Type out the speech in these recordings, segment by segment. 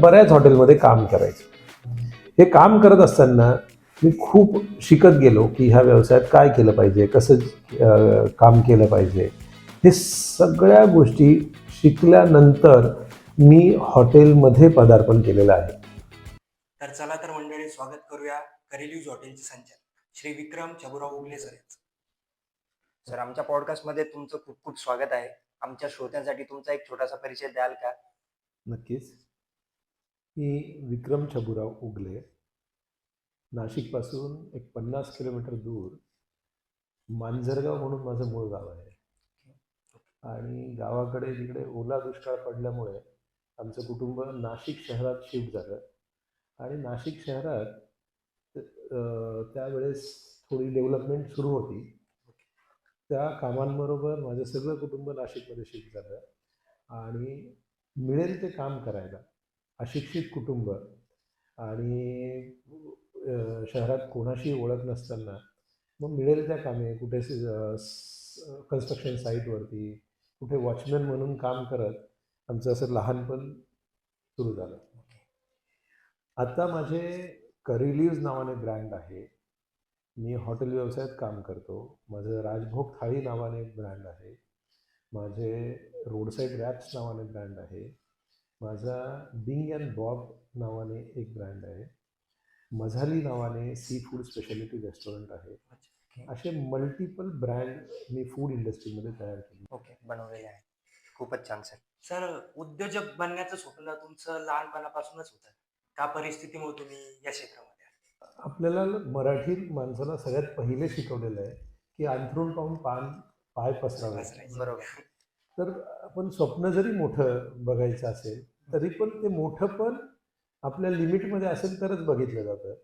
बऱ्याच हॉटेलमध्ये काम करायचं. हे काम करत असताना मी खूप शिकत गेलो की ह्या व्यवसायात काय केलं पाहिजे कसं काम केलं पाहिजे. हे सगळ्या गोष्टी शिकल्यानंतर मी हॉटेलमध्ये पदार्पण केलेलं आहे. तर चला तर मंडळी स्वागत करूया करेल्यूज हॉटेलचे संचालक श्री विक्रम चबुराव उगले सर सर आमच्या पॉडकास्टमध्ये तुमचं खूप खूप स्वागत आहे. आमच्या श्रोत्यांसाठी तुमचा एक छोटासा परिचय द्याल का? नक्कीच. मी विक्रम छबुराव उगले नाशिकपासून एक पन्नास किलोमीटर दूर मांजरगाव म्हणून माझं मूळ गाव आहे. आणि गावाकडे तिकडे ओला दुष्काळ पडल्यामुळे आमचं कुटुंब नाशिक शहरात शिफ्ट झालं. आणि नाशिक शहरात त्यावेळेस थोडी डेव्हलपमेंट सुरू होती. त्या कामांबरोबर माझं सगळं कुटुंब नाशिकमध्ये शिफ्ट झालं. आणि मिळेल ते काम करायला. अशिक्षित कुटुंब आणि शहरात कोणाशी ओळख नसताना मग मिळेल त्या कामे कुठे कन्स्ट्रक्शन साईटवरती कुठे वॉचमॅन म्हणून काम करत आमचं असं लहानपण सुरू झालं. आता माझे करिलीव्ज नावाने ब्रँड आहे. मी हॉटेल व्यवसायात काम करतो. माझं राजभोग थाळी नावाने एक ब्रँड आहे. माझे रोडसाईड रॅप्स नावाने ब्रँड आहे. माझा बिंग अँड बॉब नावाने एक ब्रँड आहे. मझाली नावाने सी फूड स्पेशालिटी रेस्टॉरंट आहे असे मल्टिपल ब्रँड मी फूड इंडस्ट्रीमध्ये तयार केले. ओके बनवलेले आहे. खूपच छान सर सर उद्योजक बनण्याचं स्वप्न तुमचं लहानपणापासूनच होतं. का परिस्थितीमुळे तुम्ही या क्षेत्रामध्ये आले? आपल्याला मराठी माणसाला सगळ्यात पहिले शिकवलेलं आहे की अंथरूण पाहून पान पाय पसरावे. बरोबर. तर आपण स्वप्न जरी मोठं बघायचं असेल तरी पण ते मोठं पण आपल्या लिमिटमध्ये असेल तरच बघितलं जातं.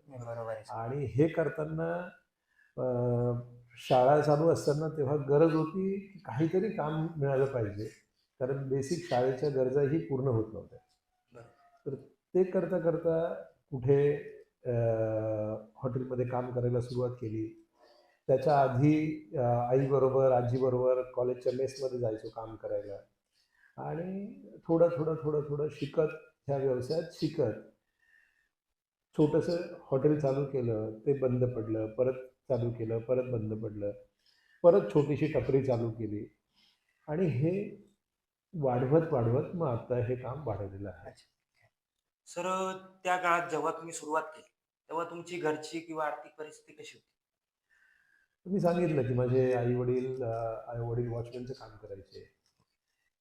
आणि हे करताना शाळा चालू असताना तेव्हा गरज होती की काहीतरी काम मिळालं पाहिजे. कारण बेसिक शाळेच्या गरजाही पूर्ण होत नव्हत्या. तर ते करता करता कुठे हॉटेलमध्ये काम करायला सुरुवात केली. त्याच्या आधी आईबरोबर आजीबरोबर कॉलेजच्या मेसमध्ये जायचो काम करायला. आणि थोडं थोडं थोडं थोडं शिकत ह्या व्यवसायात शिकत छोटंसं हॉटेल चालू केलं ते बंद पडलं परत चालू केलं परत बंद पडलं परत छोटीशी टपरी चालू केली. आणि हे वाढवत वाढवत मग आता हे काम वाढवलेलं आहे. सर त्या काळात जेव्हा तुम्ही सुरुवात केली तेव्हा तुमची घरची किंवा आर्थिक परिस्थिती कशी होती? मी सांगितलं की माझे आई वडील आई वडील वॉचमॅनचं काम करायचे.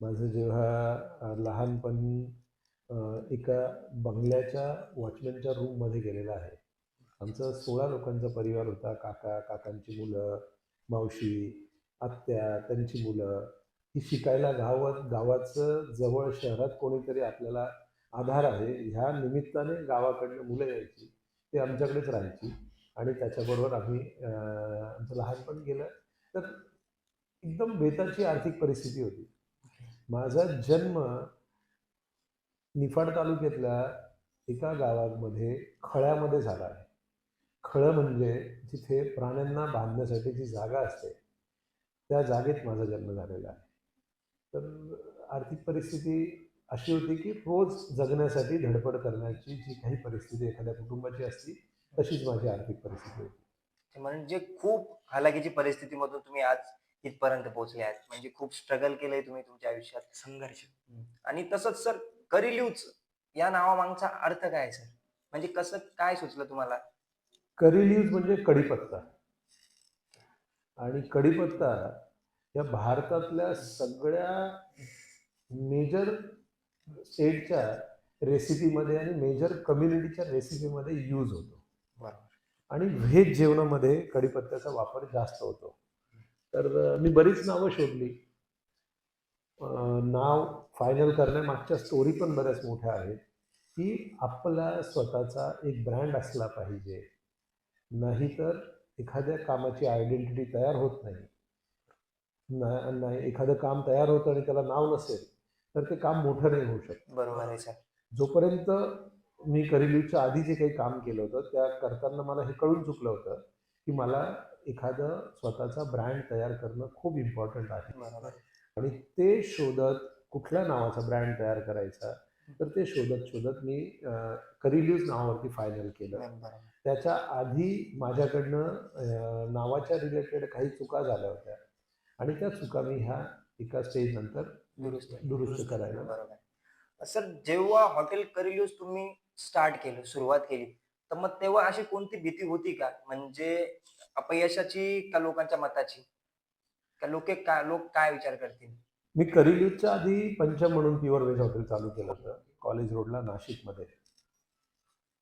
माझं जेव्हा लहानपणी लहानपण एका बंगल्याच्या वॉचमॅनच्या रूममध्ये गेलेलं आहे. आमचा सोळा लोकांचा परिवार होता. काका काकांची मुलं मावशी आत्या त्यांची मुलं. ही शिकायला गावात गावाचं जवळ शहरात कोणीतरी आपल्याला आधार आहे. ह्या निमित्ताने गावाकडनं मुलं यायची. ते आमच्याकडेच राहायची. आणि त्याच्याबरोबर आम्ही आमचं लहानपण गेलं. तर एकदम बेताची आर्थिक परिस्थिती होती. माझा जन्म निफाड तालुक्यातल्या एका गावामध्ये खळ्यामध्ये झाला आहे. खळं म्हणजे जिथे प्राण्यांना बांधण्यासाठी जी जागा असते त्या जागेत माझा जन्म झालेला आहे. तर आर्थिक परिस्थिती अशी होती की रोज जगण्यासाठी धडपड करण्याची जी काही परिस्थिती एखाद्या कुटुंबाची असती तशीच माझी आर्थिक परिस्थिती होती. म्हणजे खूप हालाकीची परिस्थितीमधून तुम्ही आज इथपर्यंत पोहोचले आहेत. म्हणजे खूप स्ट्रगल केलंय तुम्ही तुमच्या आयुष्यात. संघर्ष. आणि तसंच सर करिल्यूच या नावामागचा अर्थ काय आहे सर? म्हणजे कसं काय सुचलं तुम्हाला? करी लीव्ज म्हणजे कढीपत्ता आणि कढीपत्ता या भारतातल्या सगळ्या मेजर स्टेटच्या रेसिपीमध्ये आणि मेजर कम्युनिटीच्या रेसिपीमध्ये यूज होतो. आणि व्हेज जेवणामध्ये कढीपत्त्याचा वापर जास्त होतो. तर मी बरीच नावं शोधली. नाव फायनल करण्यामागच्या स्टोरी पण बऱ्याच मोठ्या आहेत. की आपला स्वतःचा एक ब्रँड असला पाहिजे. नाहीतर एखाद्या कामाची आयडेंटिटी तयार होत नाही. ना- नाही एखादं काम तयार होतं आणि त्याला नाव नसेल तर ते काम मोठं नाही होऊ शकत. बरोबर आहे सर. जोपर्यंत मी करिलीवच्या आधी जे काही काम केलं होतं त्या करताना मला हे कळून चुकलं होतं की मला एखादं स्वतःचा ब्रँड तयार करणं खूप इम्पॉर्टंट आहे. आणि ते शोधत कुठल्या नावाचा ब्रँड तयार करायचा तर ते शोधत शोधत मी करिल्यूज नावावरती फायनल केलं. त्याच्या आधी माझ्याकडनं नावाच्या रिलेटेड काही चुका झाल्या होत्या. आणि त्या चुका मी ह्या एका स्टेज नंतर दुरुस्त दुरुस्त करायला बरोबर. सर जेव्हा हॉटेल करिल्यूज तुम्ही स्टार्ट केलं सुरुवात केली. तर मग तेव्हा अशी कोणती भीती होती का? म्हणजे अपयशाची का लोकांच्या मताची? का लोक काय लोक काय विचार करतील? मी करिल्यूजच्या आधी पंचम म्हणून प्युअर व्हेज हॉटेल चालू केलं होतं कॉलेज रोडला नाशिकमध्ये.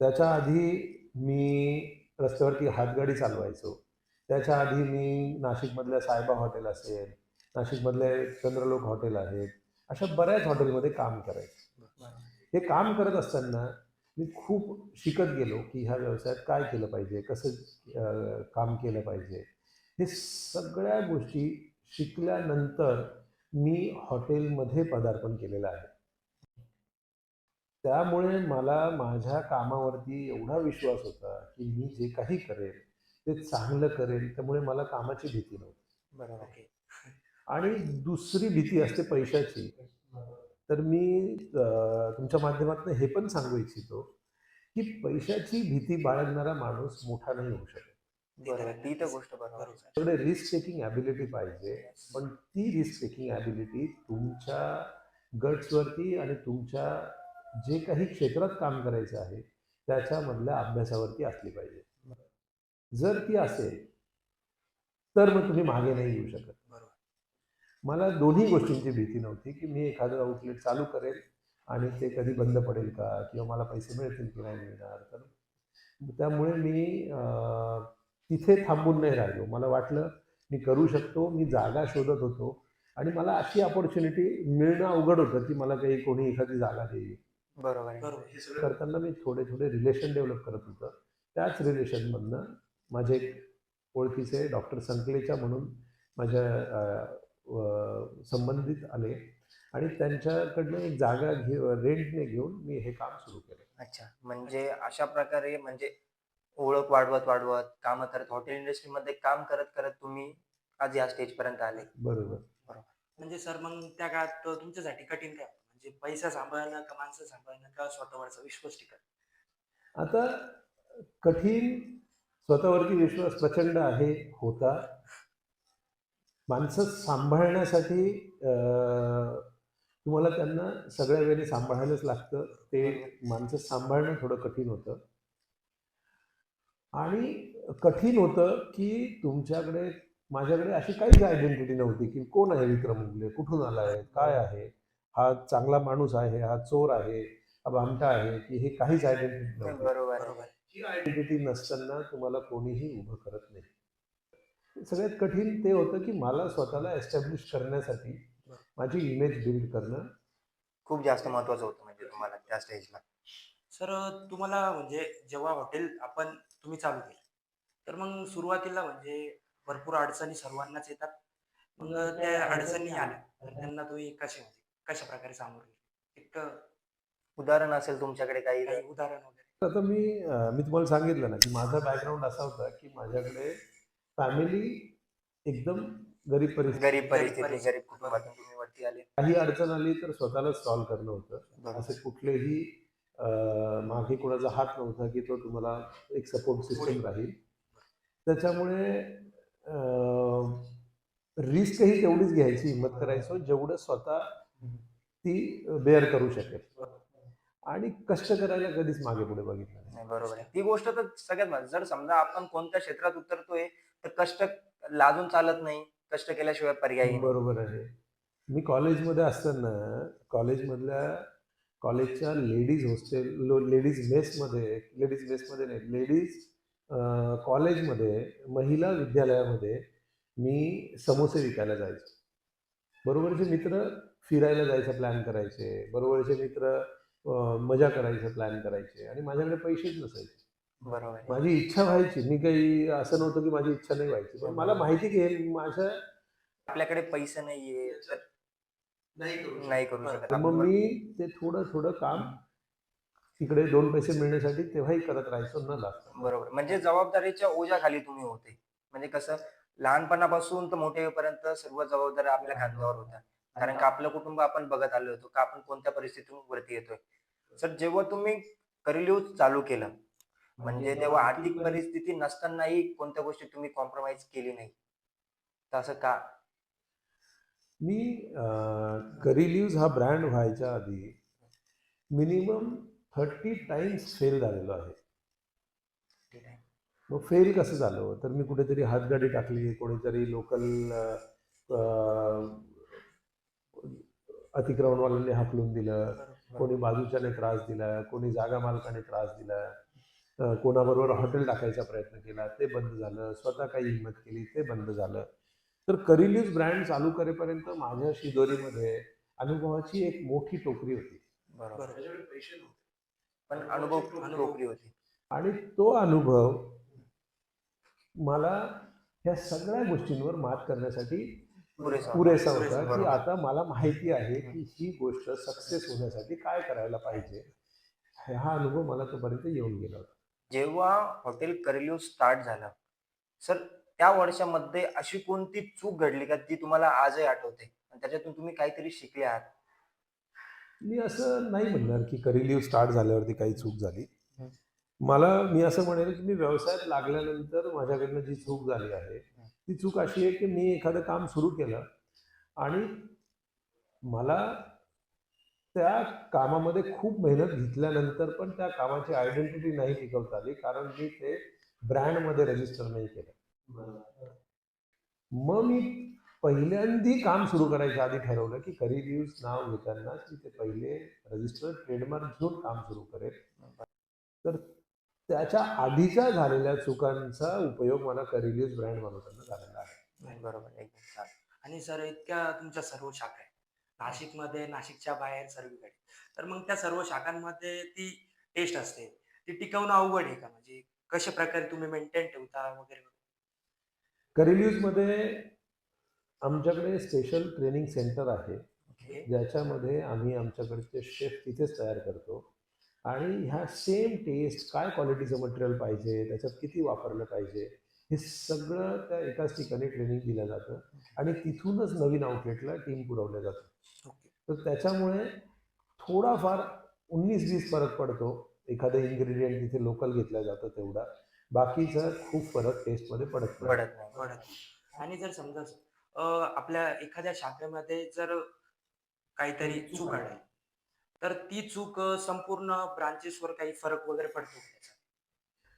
त्याच्या आधी मी रस्त्यावरती हातगाडी चालवायचो. त्याच्या आधी मी नाशिकमधल्या सायबा हॉटेल असेल नाशिकमधले चंद्रलोक हॉटेल आहेत अशा बऱ्याच हॉटेलमध्ये काम करायचं. हे काम करत असताना मी खूप शिकत गेलो की ह्या व्यवसायात काय केलं पाहिजे कसं काम केलं पाहिजे. हे सगळ्या गोष्टी शिकल्यानंतर मी हॉटेलमध्ये पदार्पण केलेलं आहे. त्यामुळे मला माझ्या कामावरती एवढा विश्वास होता की मी जे काही करेल ते चांगलं करेल त्यामुळे मला कामाची भीती नव्हती. बरोबर. आणि दुसरी भीती असते पैशाची. तर मी तुमच्या माध्यमातून हे पण सांगू इच्छितो की पैशाची भीती बाळगणारा माणूस मोठा नाही होऊ शकत. बरोबर ती तर गोष्ट बरोबर त्याकडे रिस्क टेकिंग ॲबिलिटी पाहिजे पण ती रिस्क टेकिंग ॲबिलिटी तुमच्या गट्सवरती आणि तुमच्या जे काही क्षेत्रात काम करायचं आहे त्याच्यामधल्या अभ्यासावरती असली पाहिजे. जर ती असेल तर मग तुम्ही मागे नाही येऊ शकत. मला दोन्ही गोष्टींची भीती नव्हती की मी एखादं आउटलेट चालू करेल आणि ते कधी बंद पडेल का किंवा मला पैसे मिळतील की नाही मिळणार. तर त्यामुळे मी तिथे थांबून नाही राहिलो. मला वाटलं मी करू शकतो मी जागा शोधत होतो आणि मला अशी अपॉर्च्युनिटी मिळणं अवघड होतं की मला काही कोणी एखादी जागा देईल. बरोबर हे करताना मी थोडे थोडे रिलेशन डेव्हलप करत होतं. त्याच रिलेशनमधनं माझे एक ओळखीचे डॉक्टर संकलेचा म्हणून माझ्या संबंधित आले आणि त्यांच्याकडनं एक जागा घे रेंटने घेऊन मी हे काम सुरू केलं. अच्छा. म्हणजे अशा प्रकारे म्हणजे ओळख वाढवत वाढवत काम करत हॉटेल इंडस्ट्रीमध्ये काम करत करत तुम्ही आज या स्टेज पर्यंत आले. बरोबर. म्हणजे सर मग त्या काळात तुमच्यासाठी कठीण काय? म्हणजे पैसा सांभाळणं का माणसं सांभाळणं का स्वतःवरचा विश्वास टिकत आता कठीण स्वतःवरती विश्वास प्रचंड आहे होता. माणसं सांभाळण्यासाठी तुम्हाला त्यांना सगळ्या वेळी सांभाळायलाच लागतं. ते माणसं सांभाळणं थोडं कठीण होतं. आणि कठीण होतं की तुमच्याकडे माझ्याकडे अशी काहीच आयडेंटिटी नव्हती की कोण आहे विक्रम उगले कुठून आला आहे? काय आहे? हा चांगला माणूस आहे हा चोर आहे हा भामटा आहे की हे काहीच आयडेंटिटी नव्हती. ही आयडेंटिटी नसताना तुम्हाला कोणीही उभं करत नाही. सगळ्यात कठीण ते होतं की मला स्वतःला एस्टॅब्लिश करण्यासाठी माझी इमेज बिल्ड करणं. खूप जास्त महत्वाचं होतं म्हणजे तुम्हाला त्या स्टेजला सर तुम्हाला म्हणजे जेव्हा हॉटेल आपण तुम्ही चालू केलं तर मग सुरुवातीला म्हणजे भरपूर अडचणी सर्वांनाच येतात. मग त्या अडचणी आल्या तर त्यांना तुम्ही कसे म्हणजे कशा प्रकारे सामोरे एक उदाहरण असेल तुमच्याकडे काही? काही उदाहरण वगैरे? आता मी अं, मी तुम्हाला सांगितलं ना की माझा बॅकग्राऊंड असा होता की माझ्याकडे फॅमिली एकदम गरीब परिस्थिती गरीब परिस्थिती परिस्थिती. गरीब कुटुंबातून तुम्ही वरती आले. काही अडचण आली तर स्वतःलाच सॉल्व्ह करणं होतं. असे कुठलेही मागे कोणाचा हात नव्हता की तो तुम्हाला एक सपोर्ट सिस्टम राहील. त्याच्यामुळे रिस्कही तेवढीच घ्यायची हिंमत करायचो जेवढं स्वतः ती बेअर करू शकेल. आणि कष्ट करायला कधीच मागे पुढे बघितलं नाही. बरोबर ती गोष्ट तर सगळ्यात. जर समजा आपण कोणत्या क्षेत्रात उतरतोय तर कष्ट लाजून चालत नाही कष्ट केल्याशिवाय पर्यायी बरोबर आहे. मी कॉलेजमध्ये असताना कॉलेजमधल्या कॉलेजच्या लेडीज हॉस्टेल लेडीज मेसमध्ये लेडीज मेसमध्ये नाही लेडीज कॉलेजमध्ये महिला विद्यालयामध्ये मी समोसे विकायला जायचो. बरोबरचे मित्र फिरायला जायचा प्लॅन करायचे बरोबरचे मित्र मजा करायचा प्लॅन करायचे आणि माझ्याकडे पैसेच नसायचे. बरोबर आहे. माझी इच्छा व्हायची. मी काही असं नव्हतं की माझी इच्छा नाही व्हायची. पण मला माहिती की माझ्या आपल्याकडे पैसे नाहीये तर नाही करू शकत. मग आपण. मी ते थोडं थोडं काम तिकडे दोन पैसे मिळण्यासाठी तेव्हाही करत राहायचो न लागतं बरोबर. म्हणजे जबाबदारीच्या ओझ्याखाली तुम्ही होते. म्हणजे कसं लहानपणापासून तर मोठेपर्यंत सर्व जबाबदाऱ्या आपल्या खांद्यावर होत्या. कारण का आपलं कुटुंब आपण बघत आलो होतो का आपण कोणत्या परिस्थितीतून वरती येतोय. सर जेव्हा तुम्ही करिल्यूज चालू केलं म्हणजे तेव्हा आर्थिक परिस्थिती नसतानाही कोणत्या गोष्टी तुम्ही कॉम्प्रोमाइज केली नाही. तर असं का? मी करिल्यूज हा ब्रँड व्हायच्या आधी मिनिमम थर्टी टाइम्स फेल झालेलो आहे. मग फेल कसं झालं? तर मी कुठेतरी हातगाडी टाकली कोणीतरी लोकल अतिक्रमणवाल्यांनी हाकलून दिलं कोणी बाजूच्याने त्रास दिला कोणी जागा मालकाने त्रास दिला. कोणाबरोबर हॉटेल टाकायचा प्रयत्न केला ते बंद झालं स्वतः काही हिंमत केली ते बंद झालं. तर करिल्यूज ब्रँड चालू करेपर्यंत माझ्या शिदोरीमध्ये अनुभवाची एक मोठी टोकरी होती. पण अनुभव. नोकरी होती. आणि तो अनुभव मला ह्या सगळ्या गोष्टींवर मात करण्यासाठी पुरेसा होता. की. आता मला माहिती आहे की ही गोष्ट सक्सेस होण्यासाठी काय करायला पाहिजे. हा अनुभव मला तोपर्यंत येऊन गेला होता. जेव्हा हॉटेल करिल्यू स्टार्ट झालं सर त्या वर्षामध्ये अशी कोणती चूक घडली का ती तुम्हाला आजही आठवते? आणि त्याच्यातून तुम्ही काहीतरी शिकले आहात. मी असं नाही म्हणणार की करिलीव स्टार्ट झाल्यावरती काही चूक झाली. मला मी असं म्हणेल की मी व्यवसायात लागल्यानंतर माझ्याकडनं जी चूक झाली आहे ती चूक अशी आहे की मी एखादं काम सुरू केलं आणि मला त्या कामामध्ये खूप मेहनत घेतल्यानंतर पण त्या कामाची आयडेंटिटी नाही टिकवता आली कारण मी ते ब्रँडमध्ये रजिस्टर नाही केलं. मग मी पहिल्यांदी काम सुरू करायच्या आधी ठरवलं की करिव्ह्यूज नाव घेताना की ते पहिले रजिस्टर ट्रेडमार्क घेऊन काम सुरू करेल तर त्याच्या आधीच्या झालेल्या चुकांचा उपयोग मला करिव्ह्यूज ब्रँड बनवताना झालेला आहे. बरोबर आणि सर इतक्या तुमच्या सर्व शाखा नाशिकमध्ये नाशिकच्या बाहेर सर्वीकडे तर मग त्या सर्व शाखांमध्ये ती टेस्ट असते. ती टिकवणं अवघड आहे का? म्हणजे कशा प्रकारे तुम्ही मेंटेन ठेवता वगैरे? करिव्ह्यूजमध्ये आमच्याकडे स्पेशल ट्रेनिंग सेंटर आहे. ज्याच्यामध्ये आम्ही आमच्याकडचे शेफ तिथेच तयार करतो. आणि ह्या सेम टेस्ट काय क्वालिटीचं मटेरियल पाहिजे? त्याच्यात किती वापरलं पाहिजे? हे सगळं त्या एकाच ठिकाणी ट्रेनिंग दिलं जातं. आणि तिथूनच नवीन आउटलेटला टीम पुरवलं जातं. ओके तर त्याच्यामुळे थोडाफार उन्नीस वीस फरक पडतो एखादं इन्ग्रेडियंट तिथे लोकल घेतलं जातं तेवढा बाकीचा खूप फरक टेस्टमध्ये पडत. पडत नाही पडत नाही. आणि जर समजा अं, आपल्या एखाद्या शाखेमध्ये जर काहीतरी चूक आढळली तर ती चूक अं, संपूर्ण ब्रांचेसवर काही फरक वगैरे पडतो का त्याचा?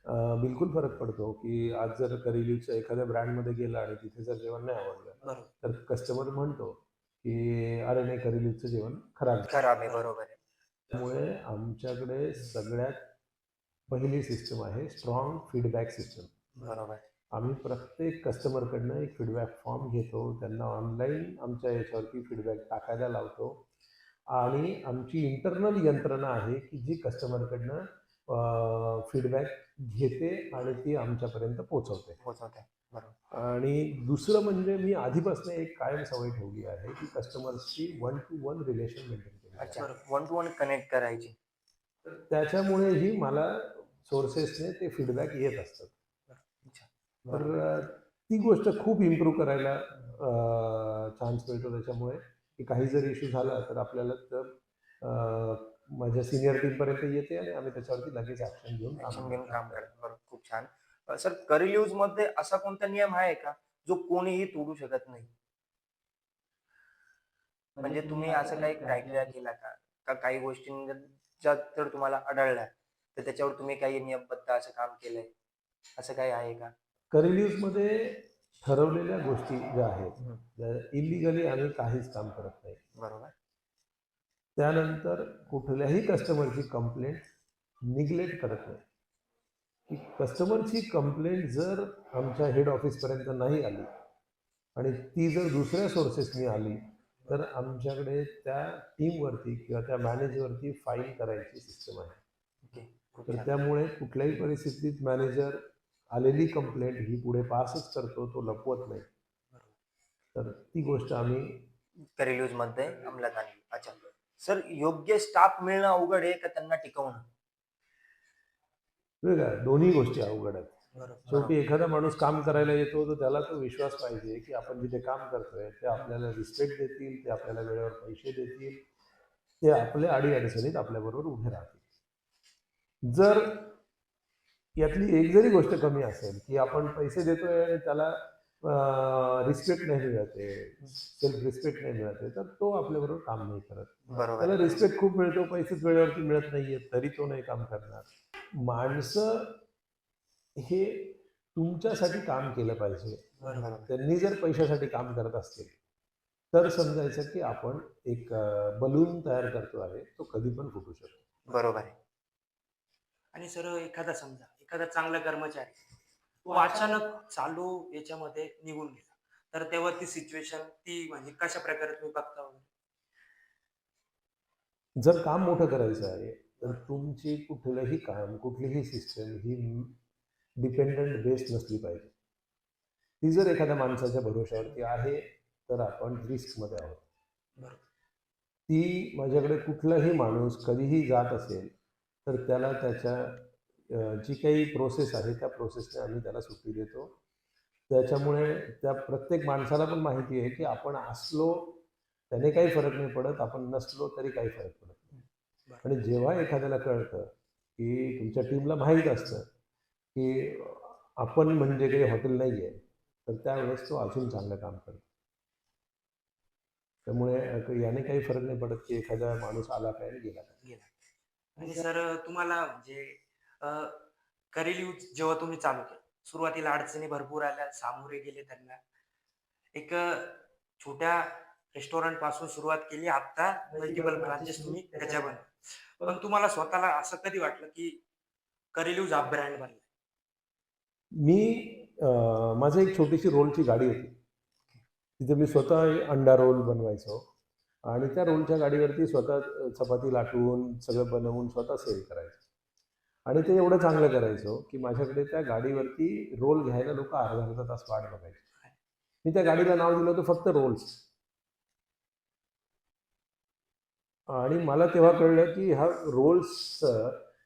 अं, बिलकुल फरक पडतो की आज जर करिलीच्या एखाद्या ब्रँडमध्ये गेला आणि तिथे जर जेवण नाही आवडलं बरोबर तर कस्टमर म्हणतो की अरे नाही करिलीचं जेवण. खराब आहे. खराब आहे बरोबर आहे. त्यामुळे आमच्याकडे सगळ्यात पहिली सिस्टम आहे स्ट्रॉंग फीडबॅक सिस्टम बरोबर. आम्ही प्रत्येक कस्टमरकडनं एक फीडबॅक फॉर्म घेतो. त्यांना ऑनलाईन आमच्या याच्यावरती फीडबॅक टाकायला लावतो. आणि आमची इंटरनल यंत्रणा आहे की जी कस्टमरकडनं फीडबॅक घेते आणि ती आमच्यापर्यंत पोचवते बरोबर. आणि दुसरं म्हणजे मी आधीपासून एक कायम सवय ठेवली आहे की कस्टमर्सची one to one relation maintain केली. वन टू वन कनेक्ट करायची. त्याच्यामुळेही मला सोर्सेसने ते फीडबॅक येत असतात. तर ती गोष्ट खूप इम्प्रूव्ह करायला चान्स मिळतो त्याच्यामुळे. की काही जर इश्यू झाला तर आपल्याला तर माझ्या सिनियर टीमपर्यंत येते आणि आम्ही त्याच्यावरती लगेच ॲक्शन घेऊन ऍक्शन घेऊन. काम करत. बरोबर खूप छान. सर करिल्यूजमध्ये असा कोणता नियम आहे का जो कोणीही तोडू शकत नाही? म्हणजे तुम्ही असं काही क्रायटेरिया केला का? का काही गोष्टींच्या जर तुम्हाला आढळल्या तर त्याच्यावर तुम्ही काही नियमबद्ध असं काम केलंय? असं काही आहे का? करिल्यूजमध्ये ठरवलेल्या गोष्टी ज्या आहेत इलिगली आम्ही काहीच काम करत नाही. बरोबर. त्यानंतर कुठल्याही कस्टमरची कंप्लेंट निग्लेक्ट करत नाही. की कस्टमरची कंप्लेंट जर आमच्या हेड ऑफिसपर्यंत नाही आली आणि ती जर दुसऱ्या सोर्सेसनी आली तर आमच्याकडे त्या टीमवरती किंवा त्या मॅनेजवरती फाईन करायची सिस्टम आहे. तर. त्यामुळे कुठल्याही परिस्थितीत मॅनेजर आलेली कंप्लेंट ही पुढे पासच करतो तो लपवत नाही. तर ती गोष्ट आम्ही करिल्यूजमध्ये अंमलात आणली. सर योग्य स्टाफ मिळणं अवघड आहे का त्यांना टिकवणं? वेगळ्या दोन्ही गोष्टी अवघड आहेत. शेवटी एखादा माणूस काम करायला येतो तर त्याला तो विश्वास पाहिजे की आपण जिथे काम करतोय ते आपल्याला रिस्पेक्ट देतील ते आपल्याला वेळेवर पैसे देतील ते आपल्या अडीअडचणीत आपल्याबरोबर उभे राहतील. जर यातली एक जरी गोष्ट कमी असेल की आपण पैसे देतोय आणि त्याला रिस्पेक्ट नाही. मिळते. सेल्फ रिस्पेक्ट नाही मिळते. तर तो आपल्याबरोबर काम नाही करत. बरोबर. त्याला रिस्पेक्ट खूप मिळतो. पैसेच वेळेवरती मिळत नाहीये. तरी तो नाही काम करणार. माणसं हे तुमच्यासाठी काम केलं पाहिजे. बरोबर. त्यांनी जर पैशासाठी काम करत असतील तर समजायचं की आपण एक बलून तयार करतो आहे. तो कधी पण फुटू शकतो. बरोबर आहे. आणि सर एखादा समजा एखादा चांगला कर्मचारी तो अचानक चालू याच्यामध्ये निघून गेला तर तेव्हा ती सिच्युएशन ती म्हणजे कशा प्रकारे तुम्ही बघता? जर काम मोठं करायचं आहे तर तुमची कुठलंही काम कुठलीही सिस्टम ही डिपेंडंट बेस्ड नसली पाहिजे ती जर एखाद्या माणसाच्या भरोश्यावरती आहे तर आपण रिस्कमध्ये आहोत. ती माझ्याकडे कुठलाही माणूस कधीही जात असेल तर त्याला त्याच्या जी काही प्रोसेस आहे त्या प्रोसेसने आम्ही त्याला सुट्टी देतो. त्याच्यामुळे त्या प्रत्येक माणसाला पण माहिती आहे की आपण असलो त्याने काही फरक नाही पडत आपण नसलो तरी काही फरक पडत नाही. आणि जेव्हा एखाद्याला कळतं की तुमच्या टीमला माहीत असतं की आपण म्हणजे काही हॉटेल नाही आहे तर त्यावेळेस तो अजून चांगलं काम करतो. त्यामुळे याने काही फरक नाही पडत की एखादा माणूस आला काय आणि गेला काय. म्हणजे सर तुम्हाला म्हणजे करेल यूज जेव्हा तुम्ही चालू केलं. सुरुवातीला अडचणी भरपूर आल्या सामोरे गेले त्यांना. एक अ, छोट्या रेस्टॉरंटपासून सुरुवात केली. आता मल्टिपल ब्रांचेस तुम्ही त्याच्या बनवल्या पण तुम्हाला स्वतःला असं कधी वाटलं की करेल यूज हा ब्रँड बनला? मी अ, माझं एक छोटीशी रोलची गाडी होती. तिथे मी स्वतः अंडा रोल बनवायचो. आणि त्या रोलच्या गाडीवरती स्वतः अ, चपाती लाटून सगळं बनवून स्वतः सेल करायचो. आणि ते एवढं चांगलं करायचो की माझ्याकडे त्या गाडीवरती रोल घ्यायला लोक अर्धा अर्धा तास वाट बघायचे. मी त्या गाडीला नाव दिलं होतं फक्त रोल्स. आणि मला तेव्हा कळलं की हा रोल्स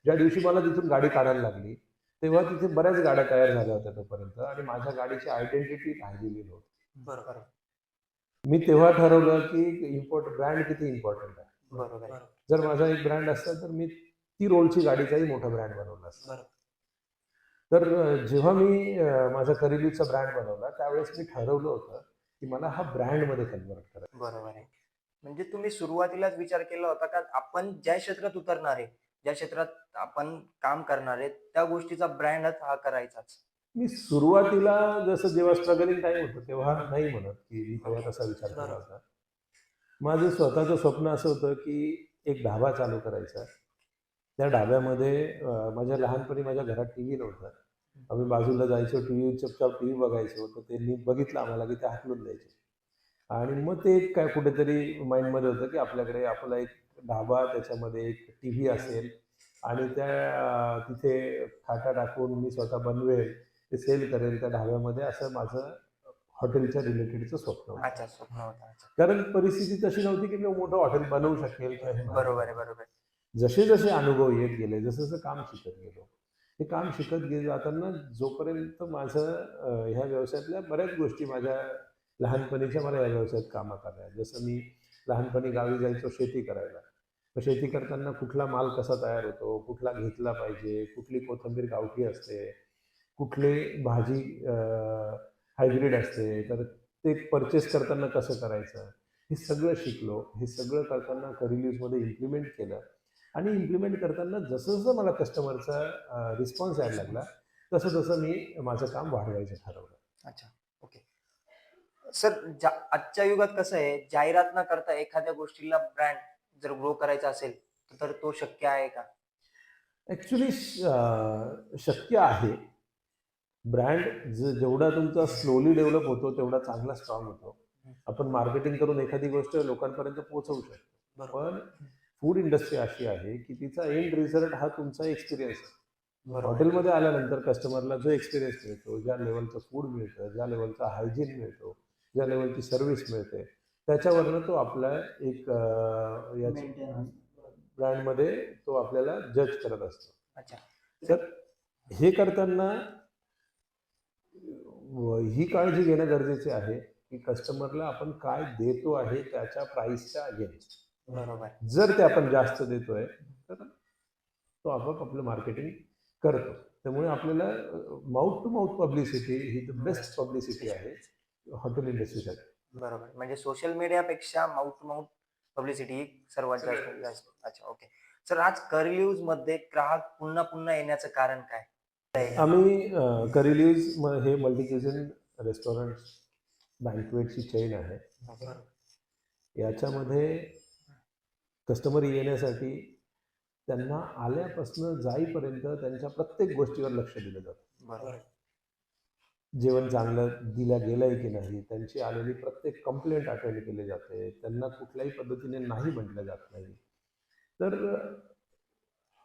ज्या दिवशी मला तिथून गाडी काढायला लागली तेव्हा तिथे बऱ्याच गाड्या तयार झाल्या होत्या तोपर्यंत आणि माझ्या गाडीची आयडेंटिटी राहिलेली नव्हती. बरोबर. मी तेव्हा ठरवलं की इम्पॉर्ट ब्रँड किती इम्पॉर्टंट आहे. बरोबर. आहे जर माझा एक ब्रँड असता तर मी ती रोलची गाडीचाही मोठा ब्रँड बनवला असता. तर जेव्हा मी माझा करिलीचा ब्रँड बनवला त्यावेळेस मी ठरवलं होतं की मला हा ब्रँडमध्ये कन्वर्ट करायचं बरोबर आहे. म्हणजे तुम्ही सुरुवातीलाच विचार केला होता का आपण ज्या क्षेत्रात उतरणार आहे ज्या क्षेत्रात आपण काम करणार आहे त्या गोष्टीचा ब्रँडच हा करायचाच? मी सुरुवातीला जसं जेव्हा स्ट्रगलिंग टाईम होतं तेव्हा नाही म्हणत की मी तेव्हा तसा विचार केला होता. माझं स्वतःचं स्वप्न असं होतं की एक ढाबा चालू करायचा त्या ढाब्यामध्ये अं, माझ्या लहानपणी माझ्या घरात टी व्ही नव्हता आम्ही बाजूला जायचो टी व्ही चपचाप टी व्ही बघायचो तर त्यांनी बघितलं आम्हाला की ते हाकलून द्यायचे. आणि मग ते एक काय कुठेतरी माइंडमध्ये होतं की आपल्याकडे आपला एक ढाबा त्याच्यामध्ये एक टी व्ही असेल आणि त्या तिथे खाटा टाकून मी स्वतः बनवेल ते सेल करेल त्या ढाब्यामध्ये असं माझं हॉटेलच्या रिलेटेडचं स्वप्न होतं. कारण परिस्थिती तशी नव्हती की मी मोठं हॉटेल बनवू शकेल. बरोबर आहे बरोबर आहे. जसे जसे अनुभव येत गेले जसं जसं काम शिकत गेलो. हे काम शिकत गेले जाताना जोपर्यंत माझं ह्या व्यवसायातल्या बऱ्याच गोष्टी माझ्या लहानपणीच्या मला या व्यवसायात कामात आल्या. जसं मी लहानपणी गावी जायचो शेती करायला. तर शेती करताना कुठला माल कसा तयार होतो? कुठला घेतला पाहिजे? कुठली कोथिंबीर गावठी असते? कुठली भाजी हायब्रिड असते? तर ते परचेस करताना कसं करायचं? हे सगळं शिकलो. हे सगळं करताना करिल्यूजमध्ये इम्प्लिमेंट केलं. आणि इम्प्लिमेंट करताना जसं जसं मला कस्टमरचा रिस्पॉन्स यायला लागला तसं तसं मी माझं काम वाढवायचं ठरवलं. अच्छा ओके सर आजच्या युगात कसं आहे जाहिरात न करता एखाद्या गोष्टीला ब्रँड जर ग्रो करायचा असेल तर तो शक्य आहे का? ॲक्च्युली शक्य आहे. ब्रँड जेवढा तुमचा स्लोली डेव्हलप होतो तेवढा चांगला स्ट्रॉंग होतो. आपण मार्केटिंग करून एखादी गोष्ट लोकांपर्यंत पोहोचवू शकतो. पण फूड इंडस्ट्री अशी आहे की तिचा एंड रिझल्ट हा तुमचा एक्सपिरियन्स आहे. हॉटेलमध्ये आल्यानंतर कस्टमरला जो एक्सपिरियन्स मिळतो ज्या लेवलचं फूड मिळतं ज्या लेवलचा हायजीन मिळतो ज्या लेवलची सर्व्हिस मिळते त्याच्यावरनं तो आपला एक अं, याच्या ब्रँडमध्ये तो आपल्याला जज करत असतो. तर हे करताना ही काळजी घेणं गरजेचे आहे की कस्टमरला आपण काय देतो आहे त्याच्या प्राईसच्या अगेन्स्ट. बरोबर. जर ते आपण जास्त देतोय तर तो आपोआप आपलं मार्केटिंग करतो. त्यामुळे आपल्याला माउथ टू माउथ पब्लिसिटी ही द बेस्ट पब्लिसिटी आहे हॉटेल इंडस्ट्रीसाठी बरोबर. म्हणजे सोशल मीडियापेक्षा माउथ टू माउथ पब्लिसिटी ही सर्वात जास्त जास्त अच्छा ओके सर आज करलिव्जमध्ये ग्राहक पुन्हा पुन्हा येण्याचं कारण काय? आम्ही करिलिव्ज हे मल्टी क्युझिन रेस्टॉरंट बँकवेटची चेन आहे. याच्यामध्ये कस्टमर येण्यासाठी त्यांना आल्यापासून जाईपर्यंत त्यांच्या प्रत्येक गोष्टीवर लक्ष दिलं जातं. बरोबर. जेवण चांगलं दिल्या गेलंय की नाही त्यांची आलेली प्रत्येक कंप्लेंट अटेंड केली जाते त्यांना कुठल्याही पद्धतीने नाही म्हटलं जात नाही. तर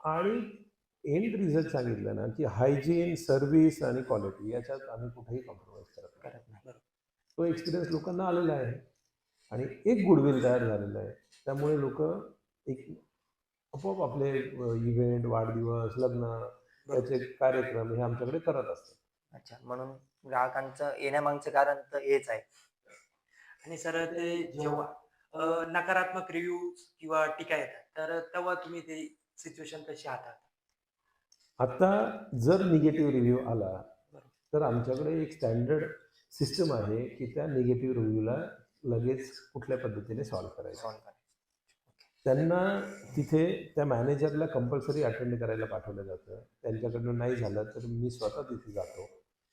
आणि एंड रिझल्ट सांगितलं ना की हायजीन सर्व्हिस आणि क्वालिटी याच्यात आम्ही कुठेही कॉम्प्रोमाइज करत नाही. तो एक्सपिरियन्स लोकांना आलेला आहे. आणि एक गुडविल तयार झालेलं आहे. त्यामुळे लोक एक आपोआप आपले इव्हेंट वाढदिवस लग्न त्याचे कार्यक्रम हे आमच्याकडे करत असतात. अच्छा म्हणून ग्राहकांचं येण्यामागचं कारण तर हेच आहे. आणि सर ते जेव्हा नकारात्मक रिव्ह्यूज किंवा टीका येतात तर तेव्हा तुम्ही ते सिच्युएशन कशी हाताळता? आता जर निगेटिव्ह रिव्ह्यू आला तर आमच्याकडे एक स्टँडर्ड सिस्टम आहे की त्या निगेटिव्ह रिव्ह्यूला लगेच कुठल्या पद्धतीने सॉल्व्ह करायचं. सॉल्व करायचं. त्यांना तिथे त्या मॅनेजरला कंपल्सरी अटेंड करायला पाठवलं जातं. त्यांच्याकडनं नाही झालं तर मी स्वतः तिथे जातो.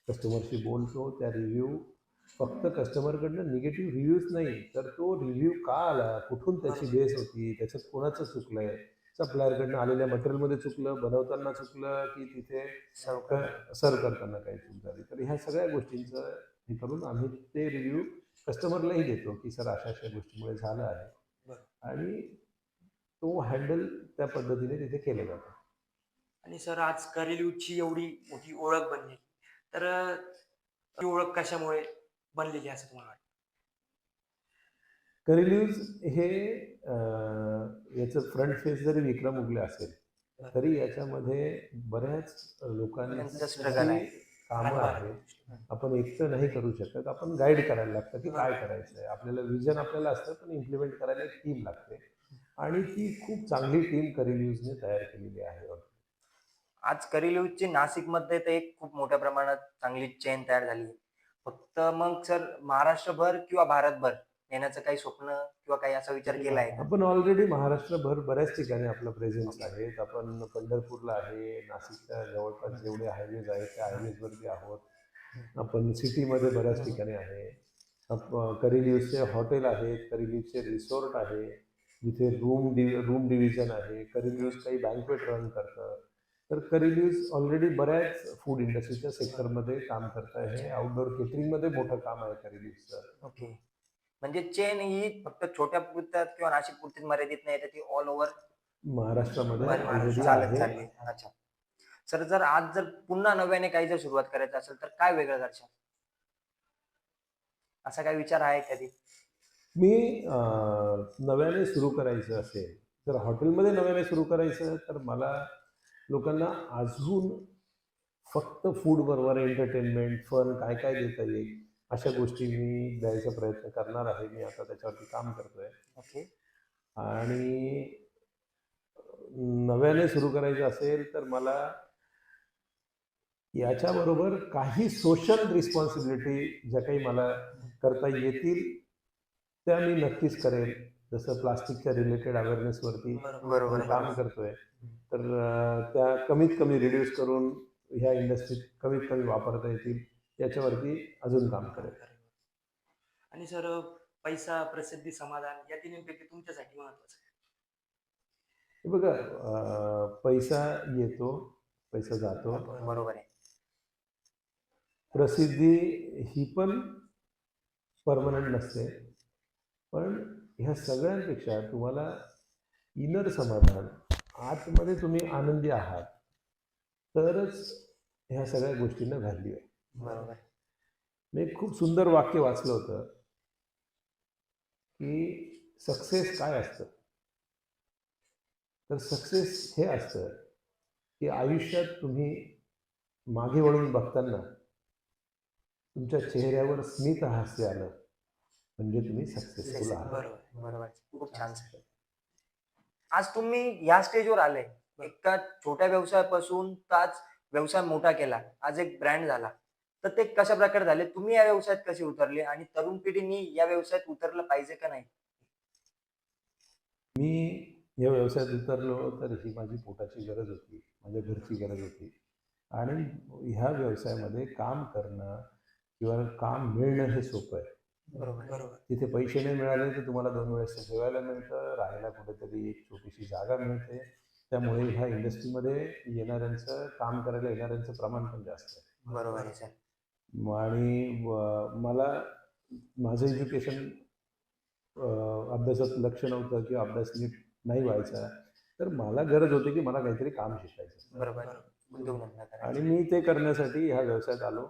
कस्टमरशी बोलतो त्या रिव्ह्यू फक्त कस्टमरकडनं निगेटिव्ह रिव्ह्यूज नाही तर तो रिव्ह्यू का आला? कुठून त्याची बेस होती? त्याच्यात कोणाचं चुकलंय? सप्लायरकडनं आलेल्या मटेरियलमध्ये चुकलं बनवताना चुकलं की तिथे सर्व करताना काही चूक झाली? तर ह्या सगळ्या गोष्टींचं हे करून आम्ही ते रिव्ह्यू कस्टमरलाही देतो की सर अशा अशा गोष्टीमुळे झालं आहे. आणि तो हँडल त्या पद्धतीने तिथे केलं जातं. आणि सर आज करेलिव्हची एवढी मोठी ओळख बनली. तर ती ओळख कशामुळे बनलेली असं तुम्हाला वाटतं? करिल्यूज हे याचं फ्रंट फेस जरी विक्रम उगले असेल तरी याच्यामध्ये बऱ्याच आहे. कामं आहेत. आपण एकटं नाही करू शकत. आपण गाईड करायला लागतं की काय करायचं आहे आपल्याला विजन आपल्याला असतं पण इम्प्लिमेंट करायला एक टीम लागते. आणि ती खूप चांगली टीम करिल्यूजने तयार केलेली आहे. आज करिलिव्हची नाशिकमध्ये तर एक खूप मोठ्या प्रमाणात चांगली चेन तयार झाली आहे. फक्त मग सर महाराष्ट्रभर किंवा भारतभर येण्याचं काही स्वप्न किंवा काही असा विचार केला आहे आपण ऑलरेडी महाराष्ट्रभर बऱ्याच ठिकाणी आपलं प्रेझेन्स आहेत. आपण पंढरपूरला आहे नाशिकच्या जवळपास जेवढे हायवेज आहेत त्या हायवेजवरती आहोत. आपण सिटीमध्ये बऱ्याच ठिकाणी आहे. करिलिव्सचे हॉटेल आहेत करिलिव्सचे रिसॉर्ट आहे. जिथे रूम डि रूम डिव्हिजन आहे करिलिव्स काही बँकवेट रन करतं तर करिलिव्स ऑलरेडी बऱ्याच फूड इंडस्ट्रीच्या सेक्टरमध्ये काम करत आहे आउटडोर केटरिंगमध्ये मोठं काम आहे करिलिव्सचं ओके. म्हणजे चेन ही फक्त छोट्या पुरत्यात किंवा नाशिक पुरतीच मर्यादित नाही तर ती ऑल ओव्हर महाराष्ट्रामध्ये चालत चालली. अच्छा. सर जर आज जर पुन्हा नव्याने काही जर सुरुवात करायचं असेल तर काय वेगळं करशाल? असा काय विचार आहे कधी? मी नव्याने सुरू करायचं असेल तर हॉटेलमध्ये नव्याने सुरू करायचं तर मला लोकांना अजून फक्त फूड बरोबर एंटरटेनमेंट फन काय काय देता येईल अशा गोष्टी मी द्यायचा प्रयत्न करणार आहे. मी आता त्याच्यावरती काम करतोय. ओके. आणि नव्याने सुरू करायचं असेल तर मला याच्याबरोबर काही सोशल रिस्पॉन्सिबिलिटी ज्या काही मला करता येतील त्या मी नक्कीच करेन. जसं प्लास्टिकच्या रिलेटेड अवेअरनेसवरती बरोबर काम करतोय. तर त्या कमीत कमी रिड्यूस करून ह्या इंडस्ट्रीत कमीत कमी वापरता येतील याच्यावरती अजून काम करेल आणि सर पैसा प्रसिद्धी समाधान या तिन्हीपैकी तुमच्यासाठी महत्वाचं आहे. बघा पैसा येतो पैसा जातो. बरोबर आहे. प्रसिद्धी ही पण परमनंट नसते. पण ह्या सगळ्यांपेक्षा तुम्हाला इनर समाधान आतमध्ये तुम्ही आनंदी आहात तरच ह्या सगळ्या गोष्टींना व्हॅल्यू आहे. बरोबर. मी खूप सुंदर वाक्य वाचलं होतं की सक्सेस काय असतं? तर सक्सेस हे असतं की आयुष्यात तुम्ही मागे वळून बघताना तुमच्या चेहऱ्यावर स्मित हास्य आलं. म्हणजे तुम्ही सक्सेसफुल आहात. बरोबर बरोबर. खूप छान sir. आज तुम्ही या स्टेजवर आले. एका छोट्या व्यवसायापासून ताच व्यवसाय मोठा केला. आज एक ब्रँड झाला. तर ते कशा प्रकारे झाले? तुम्ही या व्यवसायात कसे उतरले? आणि तरुण पिढीने या व्यवसायात उतरलं पाहिजे का नाही? मी या व्यवसायात उतरलो तर ही माझी पोटाची गरज होती. माझ्या घरची गरज होती. आणि ह्या व्यवसायामध्ये काम करणं किंवा काम मिळणं हे सोपं आहे. बरोबर बरोबर. तिथे पैसे नाही मिळाले तर तुम्हाला दोन वेळेस जेवायला मिळतं राहायला कुठेतरी एक छोटीशी जागा मिळते. त्यामुळे ह्या इंडस्ट्रीमध्ये येणाऱ्यांचं काम करायला येणाऱ्यांचं प्रमाण पण जास्त आहे. बरोबर आहे सर. आणि मला माझं एज्युकेशन अभ्यासात लक्ष नव्हतं किंवा अभ्यास नीट नाही व्हायचा. तर मला गरज होती की मला काहीतरी काम शिकायचं. बरोबर. आणि मी ते करण्यासाठी ह्या व्यवसायात आलो.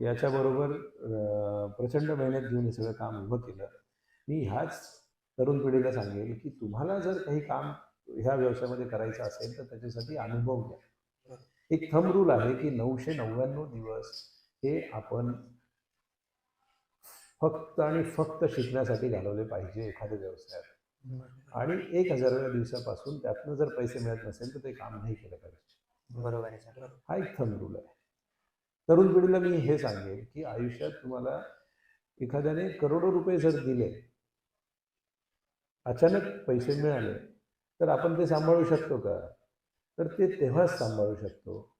याच्याबरोबर प्रचंड मेहनत घेऊन हे सगळं काम उभं केलं. मी ह्याच तरुण पिढीला सांगेल की तुम्हाला जर काही काम ह्या व्यवसायामध्ये करायचं असेल तर त्याच्यासाठी अनुभव घ्या. एक थंब रूल आहे की नऊशे नव्याण्णव दिवस हे आपण फक्त आणि फक्त शिकण्यासाठी घालवले पाहिजे एखाद्या व्यवसायात. आणि एक हजाराव्या दिवसापासून त्यातनं जर पैसे मिळत नसेल तर ते काम नाही केलं पाहिजे. बरोबर आहे हा एक थंब रूल आहे. तरुण पिढीला मी हे सांगेन की आयुष्यात तुम्हाला एखाद्याने करोडो रुपये जर दिले अचानक पैसे मिळाले तर आपण ते सांभाळू शकतो का? तर ते तेव्हाच सांभाळू शकतो.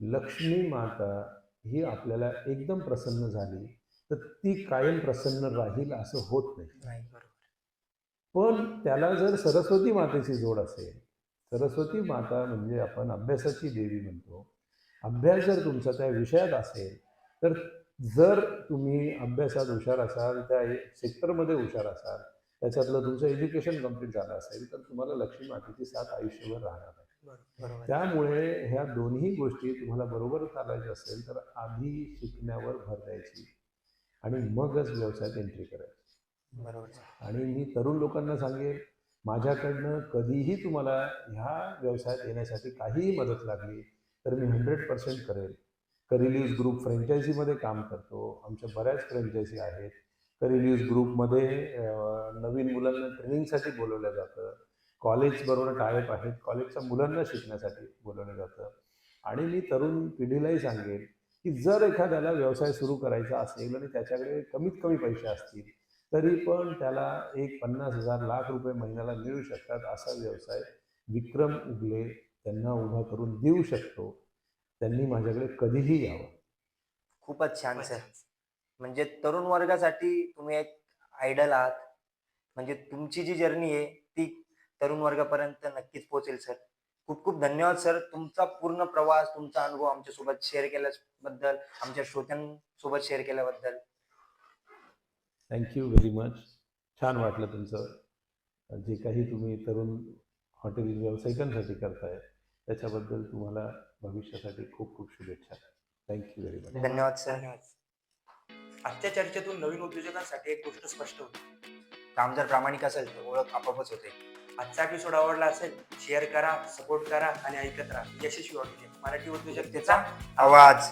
लक्ष्मी माता ही आपल्याला एकदम प्रसन्न झाली तर ती कायम प्रसन्न राहील असं होत नाही. नाही पण त्याला जर सरस्वती मातेची जोड असेल सरस्वती माता म्हणजे आपण अभ्यासाची देवी म्हणतो अभ्यास जर तुमचा त्या विषयात असेल तर जर तुम्ही अभ्यासात हुशार असाल त्या सेक्टरमध्ये हुशार असाल त्याच्यातलं तुमचं एज्युकेशन कंप्लीट झालं असेल तर तुम्हाला लक्ष्मी मातेची साथ आयुष्यभर राहणार आहे. त्यामुळे ह्या दोन्ही गोष्टी तुम्हाला बरोबर चालायच्या असेल तर आधी शिकण्यावर भर द्यायची आणि मगच व्यवसायात एंट्री करायची बरोबर. आणि मी तरुण लोकांना सांगेन माझ्याकडनं कधीही तुम्हाला ह्या व्यवसायात येण्यासाठी काहीही मदत लागली तर मी हंड्रेड पर्सेंट करेल. करिलीज ग्रुप फ्रँचायझीमध्ये काम करतो. आमच्या बऱ्याच फ्रँचायझी आहेत. करिलीज ग्रुपमध्ये नवीन मुलांना ट्रेनिंगसाठी बोलवलं जातं. कॉलेजबरोबर टायप आहेत. कॉलेजच्या मुलांना शिकण्यासाठी बोलवलं जातं. आणि मी तरुण पिढीलाही सांगेन की जर एखाद्याला व्यवसाय सुरू करायचा असेल आणि त्याच्याकडे कमीत कमी पैसे असतील तरी पण त्याला एक पन्नास हजार लाख रुपये महिन्याला मिळू शकतात असा व्यवसाय विक्रम उगले. त्यांना उभा करून देऊ शकतो. त्यांनी माझ्याकडे कधीही यावं. खूपच छान सर. म्हणजे तरुण वर्गासाठी तुम्ही एक आयडल आहात. म्हणजे तुमची जी जर्नी आहे ती तरुण वर्गापर्यंत नक्कीच पोहोचेल सर. खूप खूप धन्यवाद सर. तुमचा पूर्ण प्रवास तुमचा अनुभव आमच्यासोबत शेअर केल्याबद्दल आमच्या श्रोत्यांसोबत शेअर केल्याबद्दल. थँक्यू व्हेरी मच छान वाटलं तुमचं. जे काही तुम्ही तरुण हॉटेल व्यावसायिकांसाठी करताय त्याच्याबद्दल तुम्हाला भविष्यासाठी खूप खूप शुभेच्छा. थँक्यू व्हेरी मच धन्यवाद सर आजच्या चर्चेतून नवीन उद्योजकांसाठी एक गोष्ट स्पष्ट होती. काम जर प्रामाणिक असेल तर ओळख आपोआपच होते. आजचा एपिसोड आवडला असेल शेअर करा सपोर्ट करा आणि ऐकत राहा. यशस्वी वाटते मराठी उद्योजकतेचा आवाज.